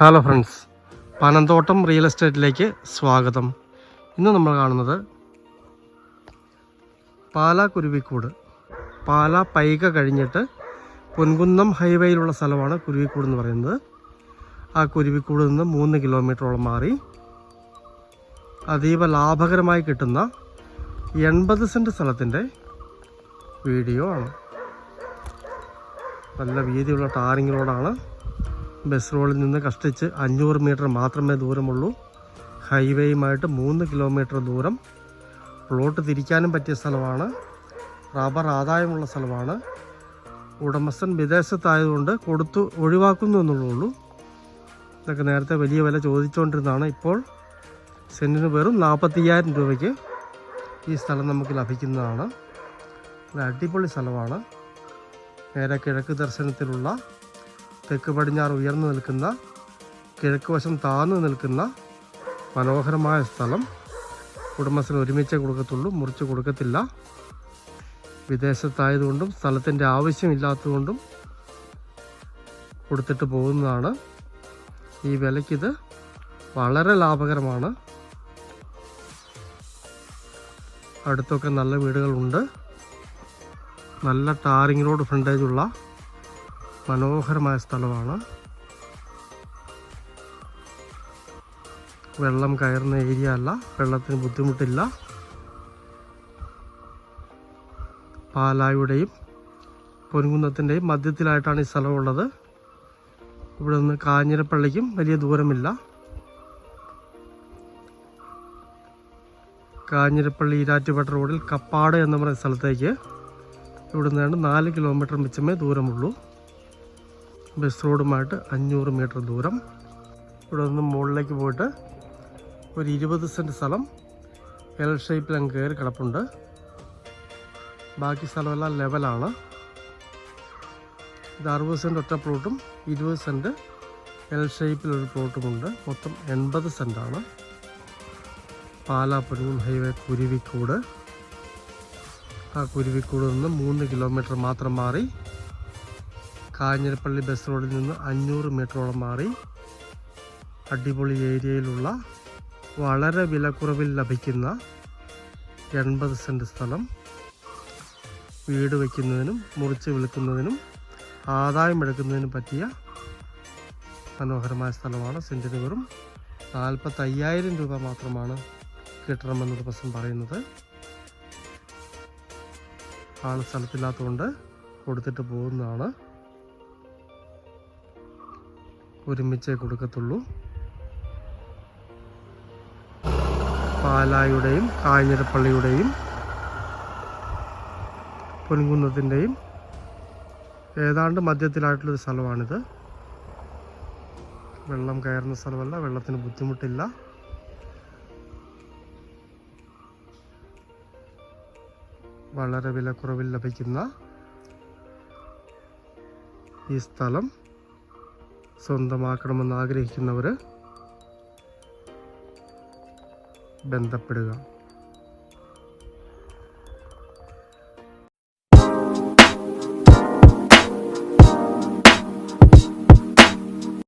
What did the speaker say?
Hello friends Panamthottam real എസ്റ്റേറ്റിലേക്ക് സ്വാഗതം. ഇന്ന് നമ്മൾ കാണുന്നത് പാലാ കുരുവിക്കൂട്. പാലാ പൈക കഴിഞ്ഞിട്ട് പൊൻകുന്നം ഹൈവേയിലുള്ള സ്ഥലമാണ് കുരുവിക്കൂട് എന്ന് പറയുന്നത്. ആ കുരുവിക്കൂട് നിന്ന് മൂന്ന് കിലോമീറ്ററോളം മാറി. അതീവ ലാഭകരമായി കിട്ടുന്ന എൺപത് സെന്റ് സ്ഥലത്തിന്റെ വീഡിയോ ആണ്. നല്ല വീതിയുള്ള ടാറിങ്ങിലോടാണ് ബസ് റോഡിൽ നിന്ന് കഷ്ടിച്ച് അഞ്ഞൂറ് മീറ്റർ മാത്രമേ ദൂരമുള്ളൂ. ഹൈവേയുമായിട്ട് മൂന്ന് കിലോമീറ്റർ ദൂരം. പ്ലോട്ട് തിരിക്കാനും പറ്റിയ സ്ഥലമാണ്. റബ്ബർ ആദായമുള്ള സ്ഥലമാണ്. ഉടമസ്ഥൻ വിദേശത്തായതുകൊണ്ട് കൊടുത്തു ഒഴിവാക്കുന്നു എന്നുള്ളൂ ഇതൊക്കെ നേരത്തെ വലിയ വില ചോദിച്ചുകൊണ്ടിരുന്നതാണ് ഇപ്പോൾ സെന്റിന് വെറും നാൽപ്പത്തയ്യായിരം രൂപയ്ക്ക് ഈ സ്ഥലം നമുക്ക് ലഭിക്കുന്നതാണ്. അടിപൊളി സ്ഥലമാണ്. നേരെ കിഴക്ക് ദർശനത്തിലുള്ള തെക്ക് പടിഞ്ഞാറ് ഉയർന്നു നിൽക്കുന്ന കിഴക്ക് വശം താന്നു നിൽക്കുന്ന മനോഹരമായ സ്ഥലം. ഉടമസ്ഥന് ഒരുമിച്ചേ കൊടുക്കത്തുള്ളൂ മുറിച്ച് കൊടുക്കത്തില്ല. വിദേശത്തായതുകൊണ്ടും സ്ഥലത്തിന്റെ ആവശ്യമില്ലാത്തതുകൊണ്ടും കൊടുത്തിട്ട് പോകുന്നതാണ്. ഈ വിലയ്ക്കിത് വളരെ ലാഭകരമാണ്. അടുത്തൊക്കെ നല്ല വീടുകളുണ്ട്. നല്ല ടാറിംഗ് റോഡ് ഫ്രണ്ടേജുള്ള മനോഹരമായ സ്ഥലമാണ്. വെള്ളം കയറുന്ന ഏരിയ അല്ല വെള്ളത്തിന് ബുദ്ധിമുട്ടില്ല. പാലായുടെയും പൊൻകുന്നത്തിന്റെയും മധ്യത്തിലായിട്ടാണ് ഈ സ്ഥലമുള്ളത്. ഇവിടെ നിന്ന് കാഞ്ഞിരപ്പള്ളിക്കും വലിയ ദൂരമില്ല. കാഞ്ഞിരപ്പള്ളി ഈരാറ്റുപേട്ട റോഡിൽ കപ്പാട് എന്ന് പറയുന്ന സ്ഥലത്തേക്ക് ഇവിടെ നാല് കിലോമീറ്റർ മിച്ചമേ ദൂരമുള്ളൂ. ബസ് റോഡുമായിട്ട് അഞ്ഞൂറ് മീറ്റർ ദൂരം. ഇവിടെ നിന്ന് മുകളിലേക്ക് പോയിട്ട് ഒരു ഇരുപത് സെന്റ് സ്ഥലം എൽ ഷേപ്പിൽ അങ്ങ് കയറി കിടപ്പുണ്ട്. ബാക്കി സ്ഥലമെല്ലാം ലെവലാണ് ഇത് അറുപത് സെന്റ് ഒറ്റ പ്ലോട്ടും ഇരുപത് സെന്റ് എൽ ഷേപ്പിലൊരു പ്ലോട്ടുമുണ്ട് മൊത്തം എൺപത് സെന്റാണ് പാലാപ്പുരം ഹൈവേ കുരുവിക്കൂട്. ആ കുരുവിക്കൂട് നിന്ന് മൂന്ന് കിലോമീറ്റർ മാത്രം മാറി കാഞ്ഞിരപ്പള്ളി ബസ് റോഡിൽ നിന്ന് അഞ്ഞൂറ് മീറ്ററോളം മാറി അടിപൊളി ഏരിയയിലുള്ള വളരെ വിലക്കുറവിൽ ലഭിക്കുന്ന എൺപത് സെന്റ് സ്ഥലം. വീട് വയ്ക്കുന്നതിനും മുറിച്ച് വിൽക്കുന്നതിനും ആദായം എടുക്കുന്നതിനും പറ്റിയ മനോഹരമായ സ്ഥലമാണ് സെന്റിന് വെറും നാൽപ്പത്തയ്യായിരം രൂപ മാത്രമാണ് കിട്ടണമെന്ന് ദിവസം പറയുന്നത്. ആൾ സ്ഥലത്തില്ലാത്തതുകൊണ്ട് കൊടുത്തിട്ട് പോകുന്നതാണ്. ഒരുമിച്ചേ കൊടുക്കത്തുള്ളൂ. പാലായുടെയും കാഞ്ഞിരപ്പള്ളിയുടെയും പൊൻകുന്നത്തിന്റെയും ഏതാണ്ട് മധ്യത്തിലായിട്ടുള്ളൊരു സ്ഥലമാണിത്. വെള്ളം കയറുന്ന സ്ഥലമല്ല വെള്ളത്തിന് ബുദ്ധിമുട്ടില്ല. വളരെ വിലക്കുറവിൽ ലഭിക്കുന്ന ഈ സ്ഥലം. സ്വന്തമാക്കണമെന്ന് ആഗ്രഹിക്കുന്നവർ ബന്ധപ്പെടുക.